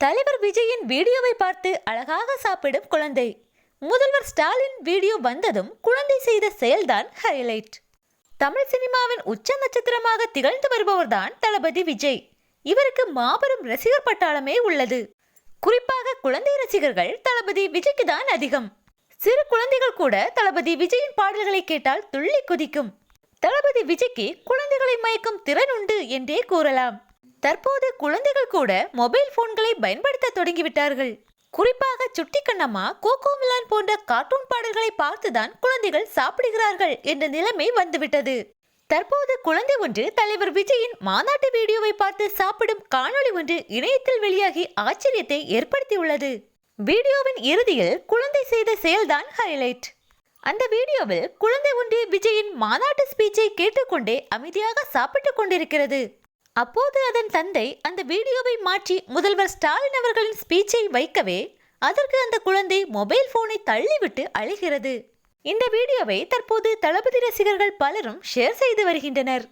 தலைவர் விஜயின் வீடியோவை பார்த்து அழகாக சாப்பிடும் குழந்தை. முதல்வர் ஸ்டாலின் வீடியோ வந்ததும் குழந்தை செய்த செயல்தான் ஹைலைட் தமிழ் சினிமாவின் உச்ச நட்சத்திரமாக திகழ்ந்து வருபவர்தான் தளபதி விஜய். இவருக்கு மாபெரும் ரசிகர் பட்டாளமே உள்ளது. குறிப்பாக குழந்தை ரசிகர்கள் தளபதி விஜய்க்கு தான் அதிகம். சிறு குழந்தைகள் கூட தளபதி விஜயின் பாடல்களை கேட்டால் துள்ளி குதிக்கும். தளபதி விஜய்க்கு குழந்தைகளை மயக்கும் திறன் உண்டு என்றே கூறலாம். தற்போது குழந்தைகள் கூட மொபைல் போன்களை பயன்படுத்த தொடங்கிவிட்டார்கள். குறிப்பாக சுட்டி கண்ணம்மா கோகோ மிலான் போன்ற கார்ட்டூன் பாடல்களை பார்த்துதான் குழந்தைகள் சாப்பிடுகிறார்கள் என்ற நிலைமை வந்துவிட்டது. தற்போது குழந்தை ஒன்று தலைவர் விஜயின் மாநாட்டு வீடியோவை பார்த்து சாப்பிடும் காணொளி ஒன்று இணையத்தில் வெளியாகி ஆச்சரியத்தை ஏற்படுத்தியுள்ளது. வீடியோவின் இறுதியில் குழந்தை செய்த செயல்தான் ஹைலைட். அந்த வீடியோவில் குழந்தை ஒன்று விஜயின் மாநாட்டு ஸ்பீச்சை கேட்டுக்கொண்டே அமைதியாக சாப்பிட்டுக் கொண்டிருக்கிறது. அப்போது அதன் தந்தை அந்த வீடியோவை மாற்றி முதல்வர் ஸ்டாலின் அவர்களின் ஸ்பீச்சை வைக்கவே அதற்கு அந்த குழந்தை மொபைல் போனை தள்ளிவிட்டு அழுகிறது. இந்த வீடியோவை தற்போது தளபதி ரசிகர்கள் பலரும் ஷேர் செய்து வருகின்றனர்.